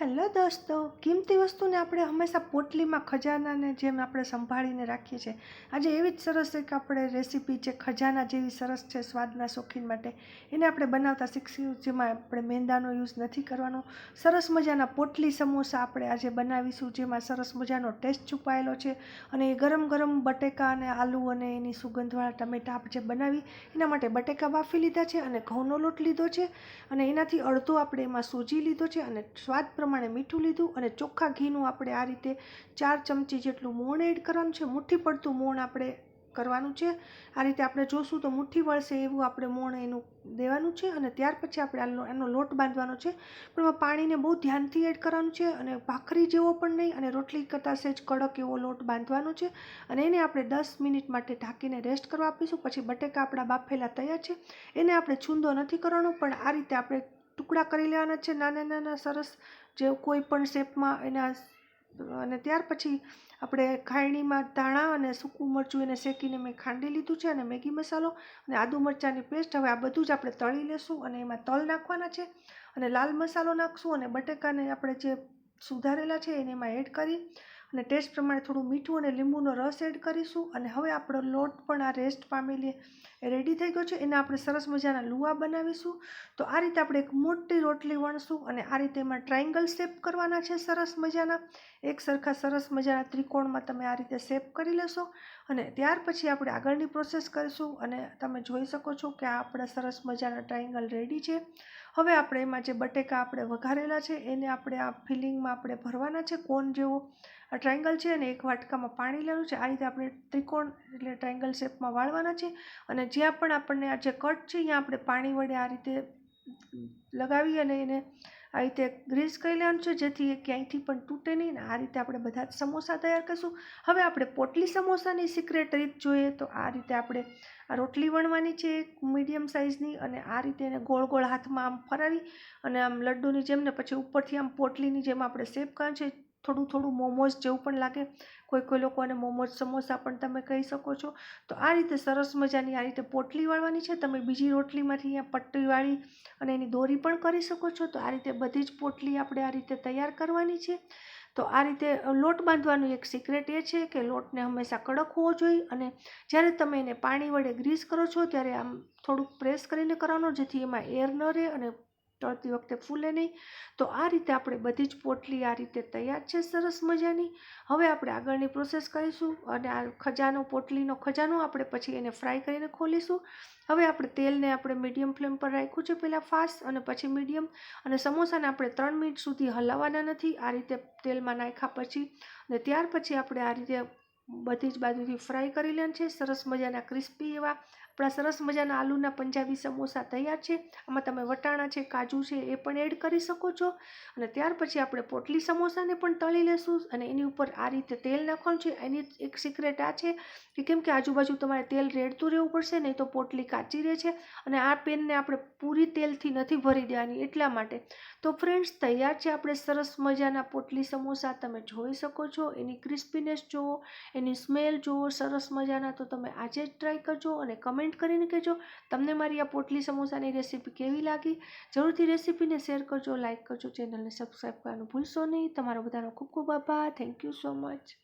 Hello દોસ્તો, કિંમતી વસ્તુને આપણે હંમેશા પોટલીમાં ખજાનાને જેમ આપણે સંભાળીને રાખીએ છીએ. આજે એવી જ સરસ એક આપણે રેસીપી જે ખજાના જેવી સરસ છે, સ્વાદના શોખીન માટે. એને આપણે બનાવતા શીખશું, જેમાં આપણે મેંદાનો યુઝ નથી કરવાનો. સરસ મજાના પોટલી સમોસા આપણે આજે બનાવીશું, જેમાં સરસ મજાનો ટેસ્ટ છુપાયેલો છે. અને એ ગરમ ગરમ બટેકા અને આલુ અને એની સુગંધવાળા ટમેટા આપણે જે બનાવી, એના માટે બટેકા બાફી લીધા છે અને ઘઉંનો લોટ લીધો છે. અને એનાથી અડધો આપણે એમાં સૂજી લીધો છે અને સ્વાદ પ્રમાણે મીઠું લીધું અને ચોખ્ખા ઘીનું આપણે આ રીતે ચાર ચમચી જેટલું મોણ એડ કરવાનું છે. મુઠ્ઠી પડતું મોણ આપણે કરવાનું છે. આ રીતે આપણે જોશું તો મુઠ્ઠી વળશે એવું આપણે મોણ એનું દેવાનું છે અને ત્યાર પછી આપણે આનો, એનો લોટ બાંધવાનો છે. પણ એમાં પાણીને બહુ ધ્યાનથી એડ કરવાનું છે અને ભાખરી જેવો પણ નહીં અને રોટલી કરતાં સહેજ કડક એવો લોટ બાંધવાનો છે. અને એને આપણે દસ મિનિટ માટે ઢાંકીને રેસ્ટ કરવા આપીશું. પછી બટેકા આપણા બાફેલા તૈયાર છે. એને આપણે છૂંદો નથી કરવાનો, પણ આ રીતે આપણે ટુકડા કરી લેવાના છે. નાના નાના, સરસ જે કોઈ પણ શેપમાં એના અને ત્યાર પછી આપણે ખાયણીમાં ધાણા અને સૂકું મરચું એને શેકીને મેં ખાંડી લીધું છે અને મેગી મસાલો અને આદુ મરચાંની પેસ્ટ. હવે આ બધું જ આપણે તળી લેશું અને એમાં તલ નાખવાના છે અને લાલ મસાલો નાખશું અને બટેકાને આપણે જે સુધારેલા છે એને એમાં એડ કરી અને ટેસ્ટ પ્રમાણે થોડું મીઠું અને લીંબુનો રસ એડ કરીશું અને હવે આપણો લોટ પણ આ રેસ્ટ પામેલી રેડી થઈ ગયો છે. એના આપણે સરસ મજાના લુવા બનાવીશું. તો આ રીતે આપણે એક મોટી રોટલી વણશું અને આ રીતે એમાં ટ્રાયંગલ શેપ કરવાના છે સરસ મજાના. એક સરખા સરસ મજાના ત્રિકોણમાં તમે આ રીતે શેપ કરી લેશો. અને ત્યાર પછી આપણે આગળની પ્રોસેસ કરીશું અને તમે જોઈ શકો છો કે આ આપણા સરસ મજાના ટ્રાયંગલ રેડી છે. હવે આપણે એમાં જે બટેકા આપણે વઘારેલા છે, એને આપણે આ ફિલિંગમાં આપણે ભરવાના છે, કોન જેવો. આ ટ્રાયંગલ છે અને એક વાટકામાં પાણી લેવાનું છે. આ રીતે આપણે ત્રિકોણ એટલે ટ્રાયંગલ શેપમાં વાળવાના છે અને જ્યાં પણ આપણને આ જે કટ છે, ત્યાં આપણે પાણી વડે આ રીતે લગાવી અને એને આ રીતે ગ્રીસ કરી લેવાનું છે, જેથી એ ક્યાંયથી પણ તૂટે નહીં ને આ રીતે આપણે બધા સમોસા તૈયાર કરીશું. હવે આપણે પોટલી સમોસાની સિક્રેટ રીત જોઈએ, તો આ રીતે આપણે આ રોટલી વણવાની છે એક મીડિયમ સાઇઝની અને આ રીતે એને ગોળ ગોળ હાથમાં આમ ફરાવી અને આમ લડ્ડુની જેમ ને પછી ઉપરથી આમ પોટલીની જેમ આપણે શેપ કરવાનું છે. થોડું થોડું મોમોઝ જેવું પણ લાગે. કોઈ કોઈ લોકોને મોમોઝ સમોસા પણ તમે કહી શકો છો. તો આ રીતે સરસ મજાની આ રીતે પોટલી વાળવાની છે. તમે બીજી રોટલીમાંથી અહીંયા પટ્ટી વાળી અને એની દોરી પણ કરી શકો છો. તો આ રીતે બધી જ પોટલી આપણે આ રીતે તૈયાર કરવાની છે. તો આ રીતે લોટ બાંધવાનું એક સિક્રેટ એ છે કે લોટને હંમેશા કડક હોવો જોઈએ અને જ્યારે તમે એને પાણી વડે ગ્રીસ કરો છો ત્યારે આમ થોડુંક પ્રેસ કરીને કરવાનો જેથી એમાં એર ન રહે અને તળતી વખતે ફૂલે નહીં. તો આ રીતે આપણે બધી જ પોટલી આ રીતે તૈયાર છે, સરસ મજાની. હવે આપણે આગળની પ્રોસેસ કરીશું અને આ ખજાનો, પોટલીનો ખજાનો આપણે પછી એને ફ્રાય કરીને ખોલીશું. હવે આપણે તેલને આપણે મીડિયમ ફ્લેમ પર રાખ્યું છે પહેલાં ફાસ્ટ અને પછી મીડિયમ. અને સમોસાને આપણે ત્રણ મિનિટ સુધી હલાવવાના નથી. આ રીતે તેલમાં નાખ્યા પછી અને ત્યાર પછી આપણે આ રીતે બધી જ બાજુથી ફ્રાય કરી લે છે. સરસ મજાના ક્રિસ્પી એવા. આપણા સરસ મજાના આલુના પંજાબી સમોસા તૈયાર છે. આમાં તમે વટાણા છે, કાજુ છે એ પણ એડ કરી શકો છો. અને ત્યાર પછી આપણે પોટલી સમોસાને પણ તળી લેશું અને એની ઉપર આ રીતે તેલ નાખવાનું છે. એની એક સિક્રેટ આ છે કે કેમ કે આજુબાજુ તમારે તેલ રેડતું રહેવું પડશે, નહીં તો પોટલી કાચી રહે છે અને આ પેનને આપણે પૂરી તેલથી નથી ભરી દેવાની એટલા માટે. તો ફ્રેન્ડ્સ તૈયાર છે આપણે સરસ મજાના પોટલી સમોસા. તમે જોઈ શકો છો એની ક્રિસ્પીનેસ જુઓ એની સ્મેલ જુઓ, સરસ મજાના, તો તમે આજે જ ટ્રાય કરજો અને કમેન્ટ કરીને કહેજો, તમને મારી આ પોટલી સમોસાની રેસીપી કેવી લાગી? જરૂરથી રેસીપીને શેર કરજો લાઇક કરજો ચેનલને સબસ્ક્રાઈબ કરવાનું ભૂલશો નહીં. તમારો બધાનો ખૂબ ખૂબ આભાર. Thank you so much